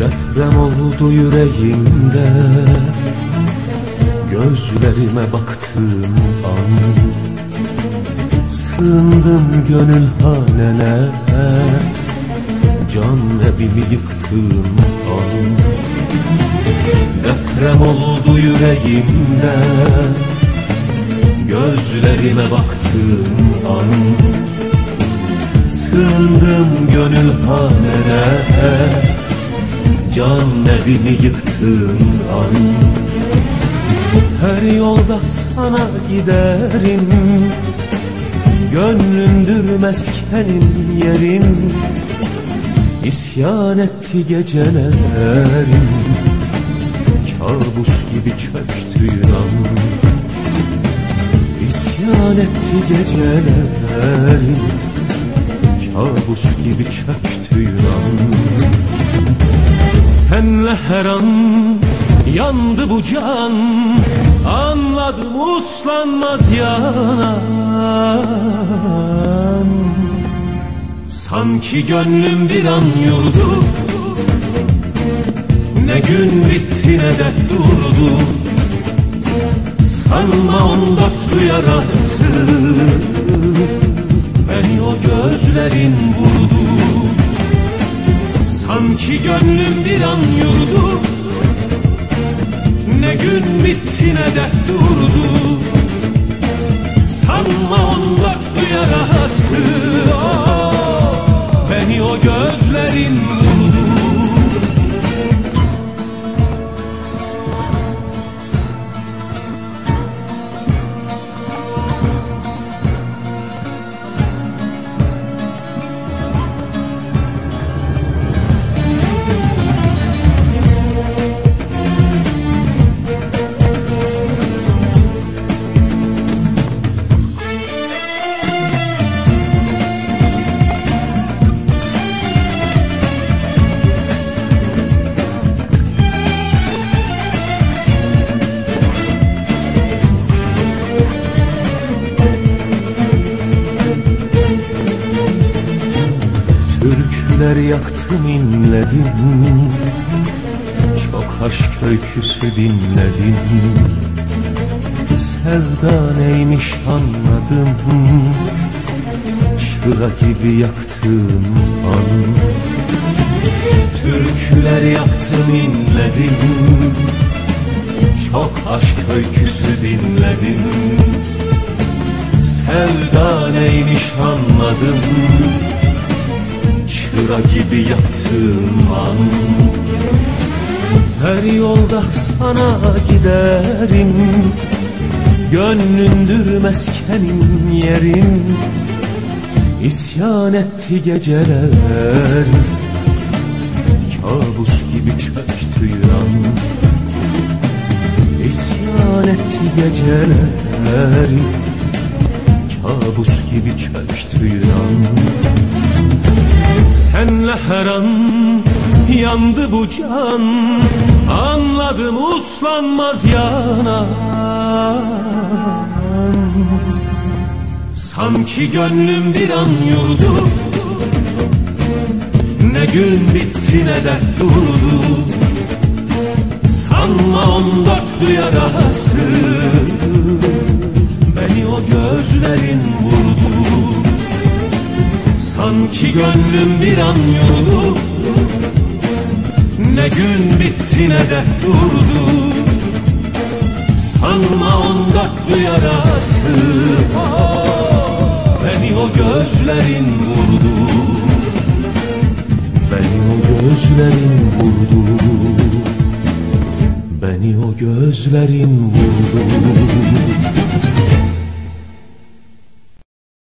Deprem oldu yüreğimde. Gözlerime baktığım an. Sığındım gönül haline Can evimi yıktığım an Deprem oldu yüreğimde. Gözlerime baktığım an. Sığındım gönül hanene Can evimi yıktığın an. Her yolda sana giderim Gönlümdür meskenim yerim. İsyan etti gecelerim. Kabus gibi çöktüğün an İsyan etti gecelerim. Kabus gibi çöktüğün an Senle her an yandı bu can. Anladım uslanmaz yanan Sanki gönlüm bir an yurdu. Ne gün bitti ne de durdu. Sanma on dört yarası. Beni o gözlerin vurdu. Sanki gönlüm bir an yurdu. Ne gün bitti ne de durdu Türküler yaktım inledim Çok aşk öyküsü dinledim Sevda neymiş anladım Çıra gibi yaktığım an. Türküler yaktım inledim Çok aşk öyküsü dinledim Sevda neymiş anladım Çıra gibi yaktığım an. Her yolda sana giderim. Gönlündür meskenim yerim. İsyan etti geceler. Kabus gibi çöktü an İsyan etti geceler. Kabus gibi çöktü an Senle her an yandı bu can. Anladım uslanmaz yanan Sanki gönlüm bir an yurdu. Ne gün bitti ne de durdu. Sanma on dörtlü yarası Beni o gözlerin vurdu Sanki gönlüm bir an yurdu Ne gün bitti ne de durdu. Sanma on dörtlü yarası Beni o gözlerin vurdu. Beni o gözlerin vurdu. Beni o gözlerin vurdu